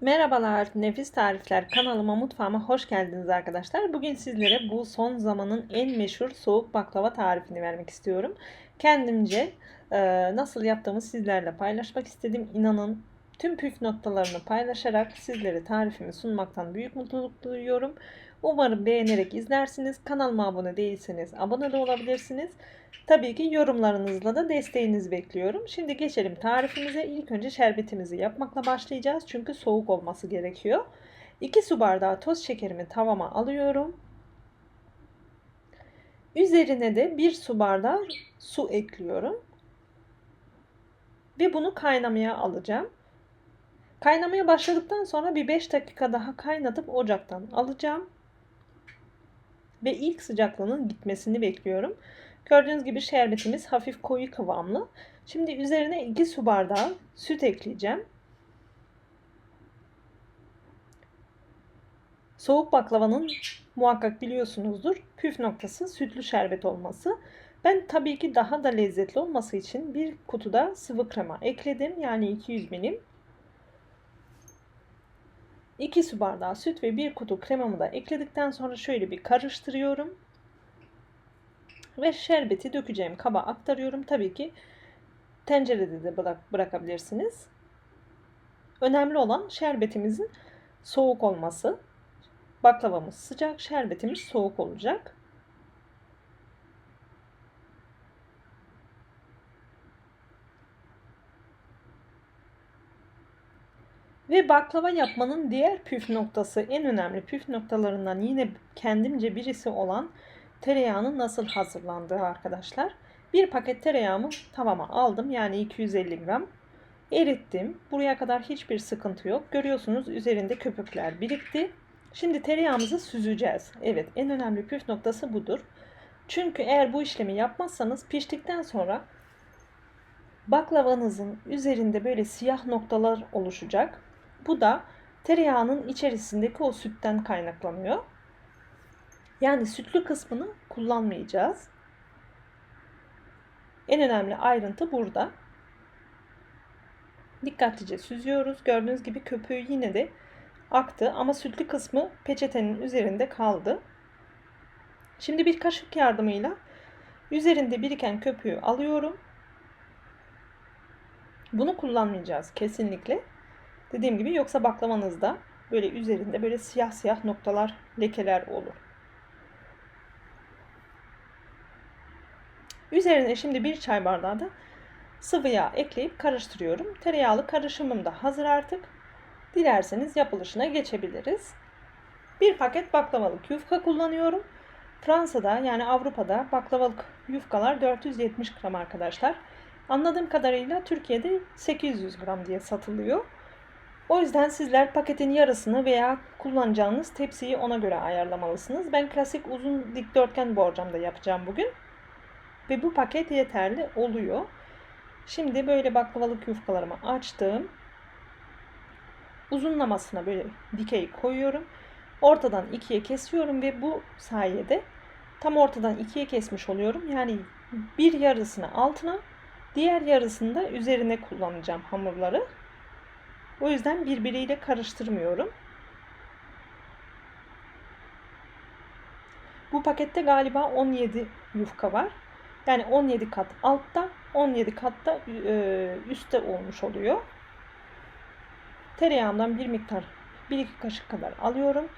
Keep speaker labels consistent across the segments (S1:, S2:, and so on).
S1: Merhabalar, Nefis Tarifler kanalıma mutfağıma hoş geldiniz arkadaşlar. Bugün sizlere bu son zamanın en meşhur soğuk baklava tarifini vermek istiyorum. Kendimce e, nasıl yaptığımı sizlerle paylaşmak istedim. İnanın tüm püf noktalarını paylaşarak sizlere tarifimi sunmaktan büyük mutluluk duyuyorum. Umarım beğenerek izlersiniz. Kanalıma abone değilseniz abone de olabilirsiniz. Tabii ki yorumlarınızla da desteğinizi bekliyorum. Şimdi geçelim tarifimize. İlk önce şerbetimizi yapmakla başlayacağız. Çünkü soğuk olması gerekiyor. 2 su bardağı toz şekerimi tavama alıyorum. Üzerine de 1 su bardağı su ekliyorum. Ve bunu kaynamaya alacağım. Kaynamaya başladıktan sonra bir 5 dakika daha kaynatıp ocaktan alacağım. Ve ilk sıcaklığının gitmesini bekliyorum. Gördüğünüz gibi şerbetimiz hafif koyu kıvamlı. Şimdi üzerine 2 su bardağı süt ekleyeceğim. Soğuk baklavanın muhakkak biliyorsunuzdur püf noktası sütlü şerbet olması. Ben tabii ki daha da lezzetli olması için bir kutuda sıvı krema ekledim. Yani 200 milim. 2 su bardağı süt ve 1 kutu kremamı da ekledikten sonra şöyle bir karıştırıyorum. Ve şerbeti dökeceğim kaba aktarıyorum. Tabii ki tencerede de bırak, bırakabilirsiniz. Önemli olan şerbetimizin soğuk olması. Baklavamız sıcak, şerbetimiz soğuk olacak. Ve baklava yapmanın diğer püf noktası, en önemli püf noktalarından yine kendimce birisi olan tereyağının nasıl hazırlandığı arkadaşlar. Bir paket tereyağımı tavama aldım. Yani 250 gram. Erittim. Buraya kadar hiçbir sıkıntı yok. Görüyorsunuz üzerinde köpükler birikti. Şimdi tereyağımızı süzeceğiz. Evet en önemli püf noktası budur. Çünkü eğer bu işlemi yapmazsanız piştikten sonra baklavanızın üzerinde böyle siyah noktalar oluşacak. Bu da tereyağının içerisindeki o sütten kaynaklanıyor. Yani sütlü kısmını kullanmayacağız. En önemli ayrıntı burada. Dikkatlice süzüyoruz. Gördüğünüz gibi köpüğü yine de aktı ama sütlü kısmı peçetenin üzerinde kaldı. Şimdi bir kaşık yardımıyla üzerinde biriken köpüğü alıyorum. Bunu kullanmayacağız kesinlikle. Dediğim gibi yoksa baklavanızda böyle üzerinde böyle siyah siyah noktalar, lekeler olur. Üzerine şimdi bir çay bardağı da sıvı yağ ekleyip karıştırıyorum. Tereyağlı karışımım da hazır artık. Dilerseniz yapılışına geçebiliriz. Bir paket baklavalık yufka kullanıyorum. Fransa'da yani Avrupa'da baklavalık yufkalar 470 gram arkadaşlar. Anladığım kadarıyla Türkiye'de 800 gram diye satılıyor. O yüzden sizler paketin yarısını veya kullanacağınız tepsiyi ona göre ayarlamalısınız. Ben klasik uzun dikdörtgen borcamda yapacağım bugün. Ve bu paket yeterli oluyor. Şimdi böyle baklavalık yufkalarımı açtım. Uzunlamasına böyle dikey koyuyorum. Ortadan ikiye kesiyorum ve bu sayede tam ortadan ikiye kesmiş oluyorum. Yani bir yarısını altına, diğer yarısını da üzerine kullanacağım hamurları. O yüzden birbiriyle karıştırmıyorum. Bu pakette galiba 17 yufka var. Yani 17 kat altta, 17 katta e, üstte olmuş oluyor. Tereyağımdan bir miktar, 1-2 kaşık kadar alıyorum.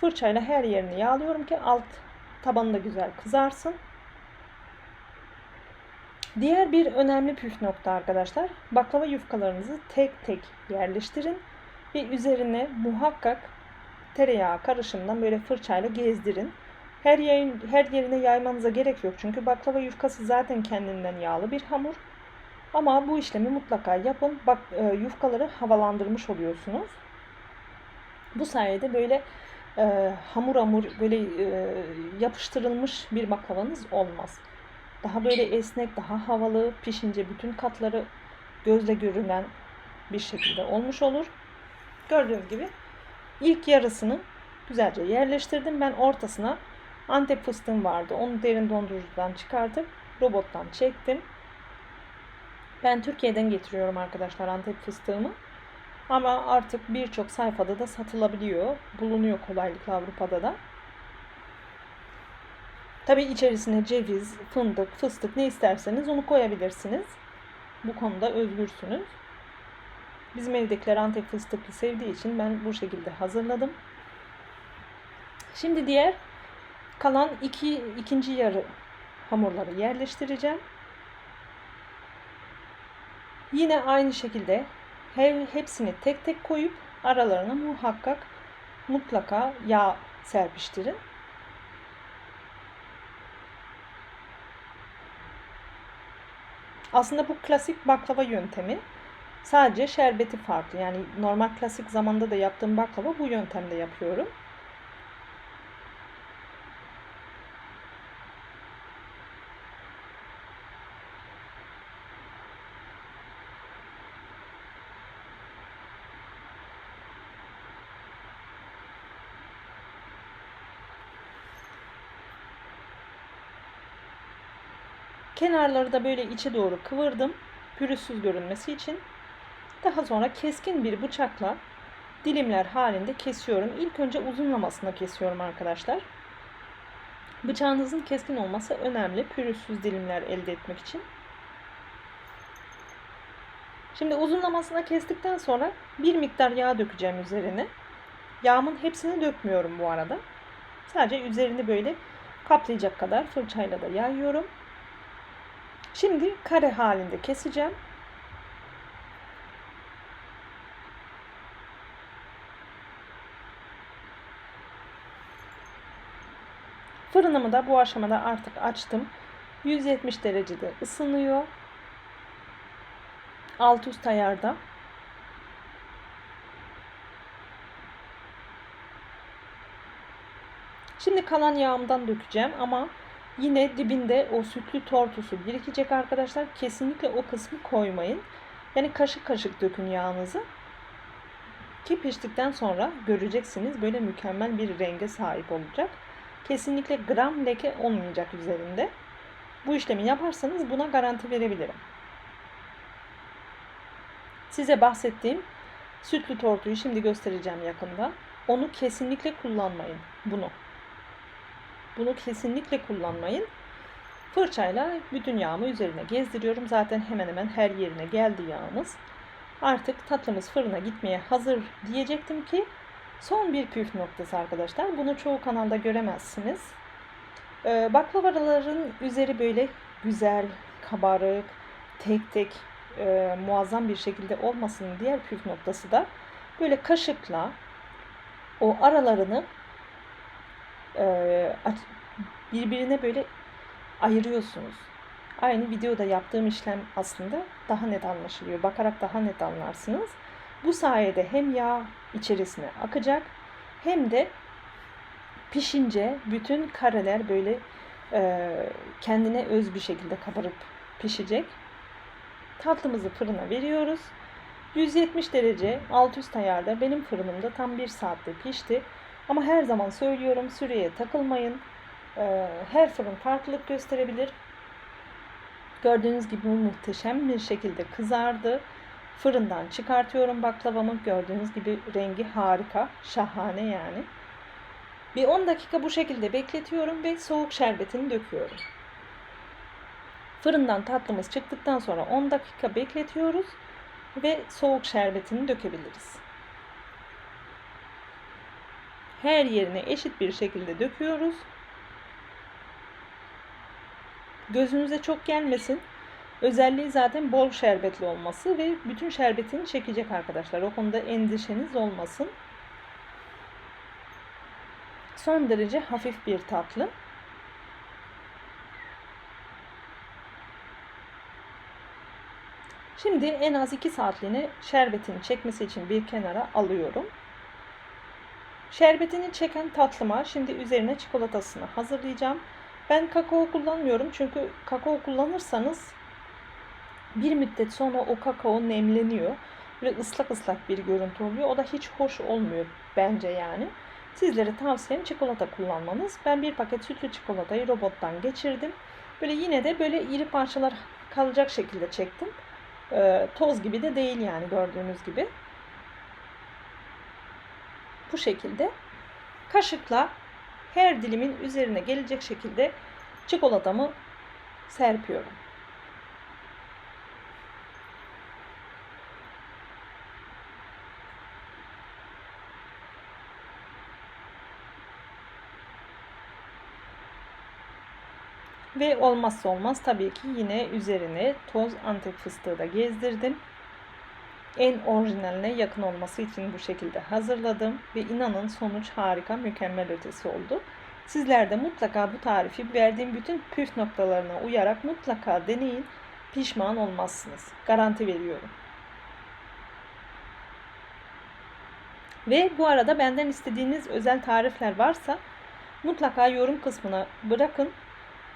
S1: Fırçayla her yerini yağlıyorum ki alt tabanı da güzel kızarsın. Diğer bir önemli püf nokta arkadaşlar. Baklava yufkalarınızı tek tek yerleştirin ve üzerine muhakkak tereyağı karışımından böyle fırçayla gezdirin. Her, yerin, her yerine yaymanıza gerek yok. Çünkü baklava yufkası zaten kendinden yağlı bir hamur. Ama bu işlemi mutlaka yapın. Bak e, yufkaları havalandırmış oluyorsunuz. Bu sayede böyle e, hamur hamur böyle e, yapıştırılmış bir baklavanız olmaz. Daha böyle esnek, daha havalı, pişince bütün katları gözle görünen bir şekilde olmuş olur. Gördüğünüz gibi ilk yarısını güzelce yerleştirdim. Ben ortasına Antep fıstığım vardı. Onu derin dondurucudan çıkartıp robottan çektim. Ben Türkiye'den getiriyorum arkadaşlar Antep fıstığımı. Ama artık birçok sayfada da satılabiliyor. Bulunuyor kolaylıkla Avrupa'da da. Tabi içerisine ceviz, fındık, fıstık ne isterseniz onu koyabilirsiniz. Bu konuda özgürsünüz. Bizim evdekiler Antep fıstıklı sevdiği için ben bu şekilde hazırladım. Şimdi diğer kalan iki, ikinci yarı hamurları yerleştireceğim. Yine aynı şekilde hepsini tek tek koyup aralarına muhakkak mutlaka yağ serpiştirin. Aslında bu klasik baklava yöntemi. Sadece şerbeti farklı. Yani normal klasik zamanda da yaptığım baklava bu yöntemde yapıyorum. Kenarları da böyle içe doğru kıvırdım. Pürüzsüz görünmesi için. Daha sonra keskin bir bıçakla dilimler halinde kesiyorum. İlk önce uzunlamasına kesiyorum arkadaşlar. Bıçağınızın keskin olması önemli. Pürüzsüz dilimler elde etmek için. Şimdi uzunlamasına kestikten sonra bir miktar yağ dökeceğim üzerine. Yağımın hepsini dökmüyorum bu arada. Sadece üzerini böyle kaplayacak kadar fırçayla da yayıyorum. Şimdi kare halinde keseceğim. Fırınımı da bu aşamada artık açtım. 170 derecede ısınıyor. Alt üst ayarda. Şimdi kalan yağımdan dökeceğim ama Yine dibinde o sütlü tortusu birikecek arkadaşlar. Kesinlikle o kısmı koymayın. Yani kaşık kaşık dökün yağınızı. Ki piştikten sonra göreceksiniz böyle mükemmel bir renge sahip olacak. Kesinlikle gram leke olmayacak üzerinde. Bu işlemi yaparsanız buna garanti verebilirim. Size bahsettiğim sütlü tortuyu şimdi göstereceğim yakında. Onu kesinlikle kullanmayın. Bunu. Bunu kesinlikle kullanmayın. Fırçayla bütün yağımı üzerine gezdiriyorum. Zaten hemen hemen her yerine geldi yağımız. Artık tatlımız fırına gitmeye hazır diyecektim ki son bir püf noktası arkadaşlar. Bunu çoğu kanalda göremezsiniz. Ee, baklavaların üzeri böyle güzel, kabarık, tek tek e, muazzam bir şekilde olmasın diğer püf noktası da böyle kaşıkla o aralarını e, birbirine böyle ayırıyorsunuz. Aynı videoda yaptığım işlem aslında daha net anlaşılıyor. Bakarak daha net anlarsınız. Bu sayede hem yağ içerisine akacak hem de pişince bütün kareler böyle e, kendine öz bir şekilde kabarıp pişecek. Tatlımızı fırına veriyoruz. 170 derece alt üst ayarda benim fırınımda tam 1 saatte pişti. Ama her zaman söylüyorum süreye takılmayın. Ee, her fırın farklılık gösterebilir. Gördüğünüz gibi muhteşem bir şekilde kızardı. Fırından çıkartıyorum baklavamı. Gördüğünüz gibi rengi harika, şahane yani. Bir 10 dakika bu şekilde bekletiyorum ve soğuk şerbetini döküyorum. Fırından tatlımız çıktıktan sonra 10 dakika bekletiyoruz ve soğuk şerbetini dökebiliriz. Her yerine eşit bir şekilde döküyoruz. Gözünüze çok gelmesin. Özelliği zaten bol şerbetli olması ve bütün şerbetini çekecek arkadaşlar. O konuda endişeniz olmasın. Son derece hafif bir tatlı. Şimdi en az 2 saatliğine şerbetini çekmesi için bir kenara alıyorum. Şerbetini çeken tatlıma şimdi üzerine çikolatasını hazırlayacağım. Ben kakao kullanmıyorum çünkü kakao kullanırsanız bir müddet sonra o kakao nemleniyor ve ıslak ıslak bir görüntü oluyor. O da hiç hoş olmuyor bence yani. Sizlere tavsiyem çikolata kullanmanız. Ben bir paket sütlü çikolatayı robottan geçirdim. Böyle yine de böyle iri parçalar kalacak şekilde çektim. Ee, toz gibi de değil yani gördüğünüz gibi. Bu şekilde kaşıkla her dilimin üzerine gelecek şekilde çikolatamı serpiyorum. Ve olmazsa olmaz tabii ki yine üzerine toz antep fıstığı da gezdirdim. En orijinaline yakın olması için bu şekilde hazırladım ve inanın sonuç harika, mükemmel ötesi oldu. Sizler de mutlaka bu tarifi verdiğim bütün püf noktalarına uyarak mutlaka deneyin. Pişman olmazsınız. Garanti veriyorum. Ve bu arada benden istediğiniz özel tarifler varsa mutlaka yorum kısmına bırakın.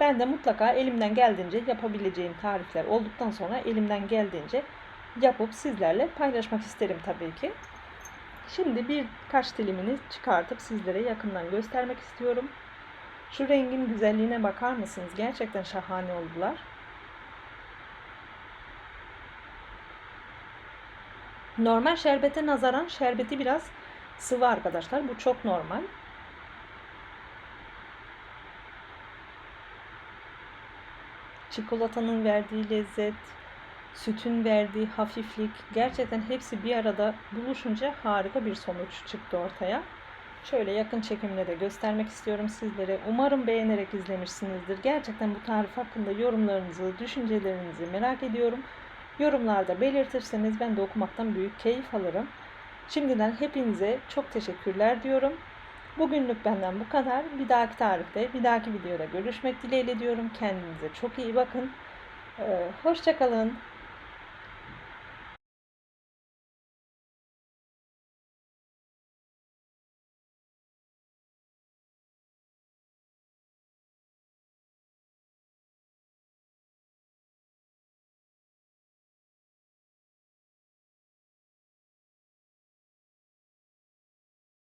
S1: Ben de mutlaka elimden geldiğince yapabileceğim tarifler olduktan sonra elimden geldiğince yapıp sizlerle paylaşmak isterim tabii ki. Şimdi birkaç dilimini çıkartıp sizlere yakından göstermek istiyorum. Şu rengin güzelliğine bakar mısınız? Gerçekten şahane oldular. Normal şerbete nazaran şerbeti biraz sıvı arkadaşlar. Bu çok normal. Çikolatanın verdiği lezzet, sütün verdiği hafiflik gerçekten hepsi bir arada buluşunca harika bir sonuç çıktı ortaya. Şöyle yakın çekimle de göstermek istiyorum sizlere. Umarım beğenerek izlemişsinizdir. Gerçekten bu tarif hakkında yorumlarınızı, düşüncelerinizi merak ediyorum. Yorumlarda belirtirseniz ben de okumaktan büyük keyif alırım. Şimdiden hepinize çok teşekkürler diyorum. Bugünlük benden bu kadar. Bir dahaki tarifte, bir dahaki videoda görüşmek dileğiyle diyorum. Kendinize çok iyi bakın. Ee, Hoşçakalın.